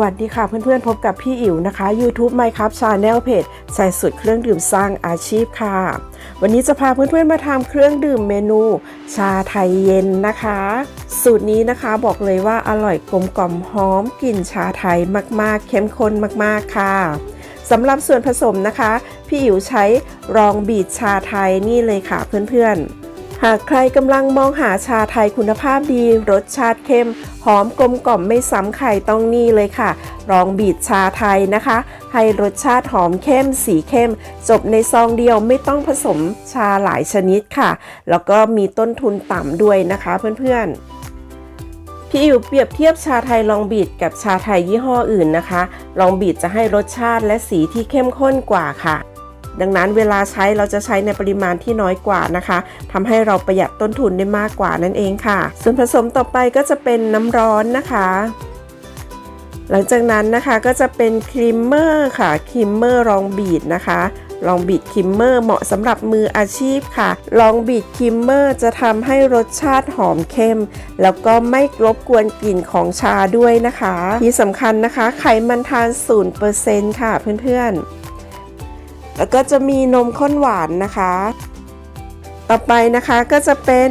วัสดีค่ะเพื่อนๆ พบกับพี่อิ๋วนะคะ YouTube My Cup Channel เพจใส่สุดเครื่องดื่มสร้างอาชีพค่ะ วันนี้จะพาเพื่อนๆมาทำเครื่องดื่มเมนู ชาไทยเย็นนะคะ สูตรนี้นะคะบอกเลยว่าอร่อยกลมกล่อมหอมกลิ่นชาไทยมากๆ เข้มข้นมากๆค่ะสำหรับส่วนผสมนะคะ พี่อิ๋วใช้รองบีดชาไทยนี่เลยค่ะเพื่อนๆ หากใครกำลังมองหาชาไทยคุณภาพดี รสชาติเข้ม หอมกลมกล่อมไม่ซ้ำใครต้องนี่เลยค่ะ รองบีดชาไทยนะคะ ให้รสชาติหอมเข้ม สีเข้ม จบในซองเดียวไม่ต้องผสมชาหลายชนิดค่ะ แล้วก็มีต้นทุนต่ำด้วยนะคะเพื่อนๆพี่อิ๋วเปรียบเทียบชาไทยลองบีดกับชาไทยยี่ห้ออื่นนะคะ ลองบีดจะให้รสชาติและสีที่เข้มข้นกว่าค่ะ ดังนั้นเวลาใช้เราจะใช้ในปริมาณที่น้อยกว่านะคะทำให้เราประหยัดต้นทุนได้มากกว่านั่นเองค่ะ ส่วนผสมต่อไปก็จะเป็นน้ำร้อนนะคะ หลังจากนั้นนะคะก็จะเป็นครีมเมอร์ค่ะครีมเมอร์รองบีดนะคะลองบีดครีมเมอร์เหมาะสำหรับมืออาชีพค่ะ ลองบีดครีมเมอร์จะทำให้รสชาติหอมเข้ม แล้วก็ไม่รบกวนกลิ่นของชาด้วยนะคะ ที่สำคัญนะคะ ไขมันทาน 0%ค่ะเพื่อนๆ แล้วก็จะมีนมข้นหวานนะคะ ต่อไปนะคะก็จะเป็น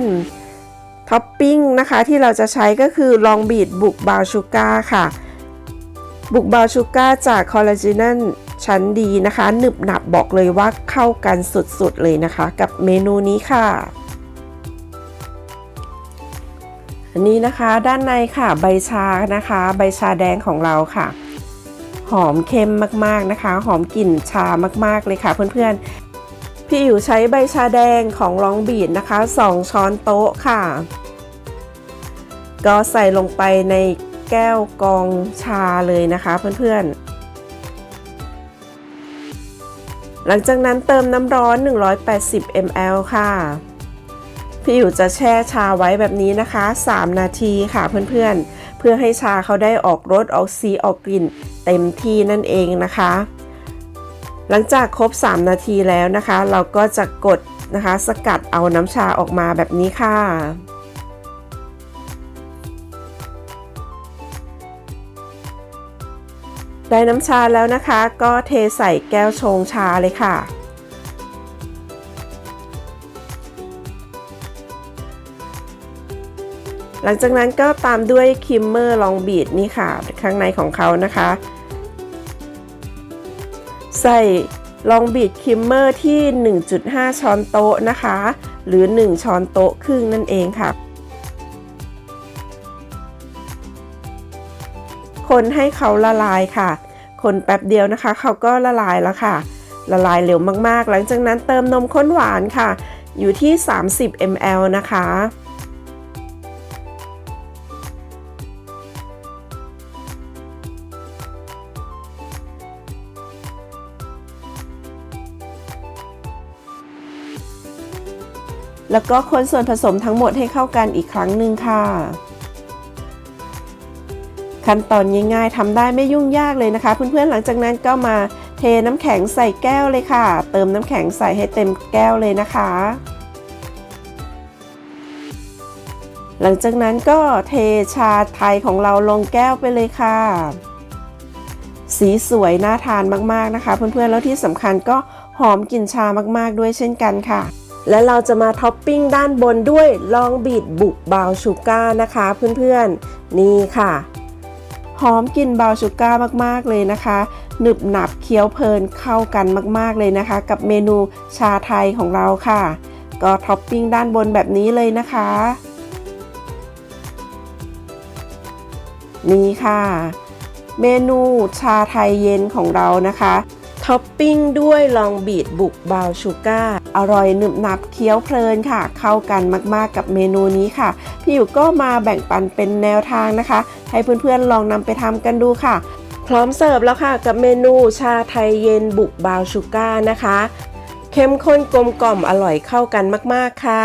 ท็อปปิ้งนะคะที่เราจะใช้ก็คือลองบีดบุกบาวชูก้าค่ะ บุกบาวชูก้าจากคอลลาเจนชั้นดีนะคะหนึบหนับบอกเลยว่าเข้ากันสุดๆเลยนะคะ กับเมนูนี้ค่ะอันนี้นะคะด้านในค่ะใบชานะคะ ใบชาแดงของเราค่ะ หอมเค็มมากๆนะคะ หอมกลิ่นชามากๆเลยค่ะเพื่อนๆ พี่อยู่ใช้ใบชาแดงของลองบีดนะคะ 2 ช้อนโต๊ะค่ะ ก็ใส่ลงไปในแก้วกองชาเลยนะคะเพื่อนๆหลังจากนั้นเติมน้ำร้อน 180 ml ค่ะ พี่อยู่จะแช่ชาไว้แบบนี้นะคะ 3 นาทีค่ะเพื่อนๆเพื่อให้ชาเขาได้ออกรสออกสีออกกลิ่น เต็มที่นั่นเองนะคะ หลังจากครบ 3 นาทีแล้วนะคะ เราก็จะกดนะคะสกัดเอาน้ำชาออกมาแบบนี้ค่ะได้น้ำชาแล้วนะคะ ก็เทใส่แก้วชงชาเลยค่ะ หลังจากนั้นก็ตามด้วยคิมเมอร์ลองบีดนี่ค่ะ ข้างในของเขานะคะ ใส่ลองบีดคิมเมอร์ที่ 1.5 ช้อนโต๊ะนะคะ หรือ 1 ช้อนโต๊ะครึ่งนั่นเองค่ะ คนให้เขาละลายค่ะ คนแป๊บเดียวนะคะ เขาก็ละลายแล้วค่ะ ละลายเร็วมากๆ หลังจากนั้นเติมนมข้นหวานค่ะ อยู่ที่ 30 ml นะคะ แล้วก็คนส่วนผสมทั้งหมดให้เข้ากันอีกครั้งหนึ่งค่ะ ขั้นตอนง่ายๆทำได้ไม่ยุ่งยากเลยนะคะ เพื่อนๆหลังจากนั้นก็มาเทน้ำแข็งใส่แก้วเลยค่ะ เติมน้ำแข็งใส่ให้เต็มแก้วเลยนะคะ หลังจากนั้นก็เทชาไทยของเราลงแก้วไปเลยค่ะ สีสวยน่าทานมากๆนะคะ เพื่อนๆแล้วที่สำคัญก็หอมกลิ่นชามากๆด้วยเช่นกันค่ะ และเราจะมาท็อปปิ้งด้านบนด้วยลองบีดบุกบาวชูการ์นะคะเพื่อนๆ นี่ค่ะ หอมกลิ่นบาวชูการ์มากๆเลยนะคะหนึบหนับเคี้ยวเพลินเข้ากันมากๆเลยนะคะ กับเมนูชาไทยของเราค่ะ ก็ท็อปปิ้งด้านบนแบบนี้เลยนะคะ นี่ค่ะ เมนูชาไทยเย็นของเรานะคะ ท็อปปิ้งด้วยลองบีดบุกบาวชูการ์อร่อยหนึบหนับเคี้ยวเพลินค่ะ เข้ากันมากๆกับเมนูนี้ค่ะ พี่อยู่ก็มาแบ่งปันเป็นแนวทางนะคะ ให้เพื่อนๆลองนำไปทำกันดูค่ะ พร้อมเสิร์ฟแล้วค่ะกับเมนูชาไทยเย็นบุกบาวชูการ์นะคะ เข้มข้นกลมกล่อมอร่อยเข้ากันมากๆค่ะ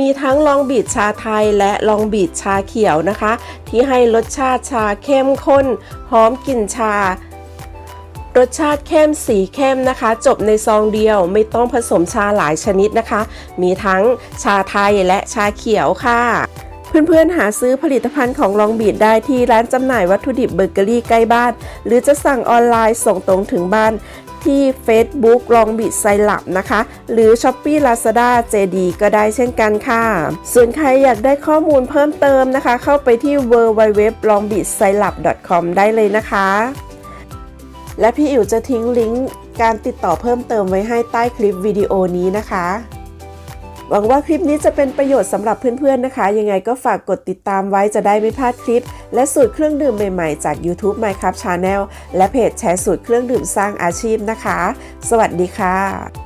มีทั้งลองบีดชาไทยและลองบีดชาเขียวนะคะ ที่ให้รสชาติชาเข้มข้น หอมกลิ่นชา รสชาติเข้มสีเข้มนะคะ จบในซองเดียวไม่ต้องผสมชาหลายชนิดนะคะ มีทั้งชาไทยและชาเขียวค่ะเพื่อนๆ หาซื้อผลิตภัณฑ์ของลองบีดได้ที่ร้านจำหน่ายวัตถุดิบเบเกอรี่ใกล้บ้าน หรือจะสั่งออนไลน์ส่งตรงถึงบ้านที่ Facebook ลองบิดไซลับนะคะ หรือ s h อ p e e Lazada JD ก็ได้เช่นกันค่ะ ส่วนใครอยากได้ข้อมูลเพิ่มเติมนะคะ เข้าไปที่ www l o n g b i t s i l a b com ได้เลยนะคะ และพี่อิ๋วจะทิ้งลิงก์การติดต่อเพิ่มเติมไว้ให้ใต้คลิปวิดีโอนี้นะคะ หวังว่าคลิปนี้จะเป็นประโยชน์สำหรับเพื่อนๆนะคะ ยังไงก็ฝากกดติดตามไว้จะได้ไม่พลาดคลิป และสูตรเครื่องดื่มใหม่ๆจาก YouTube m y c r a f t Channel และเพจแชร์สูตรเครื่องดื่มสร้างอาชีพนะคะ สวัสดีค่ะ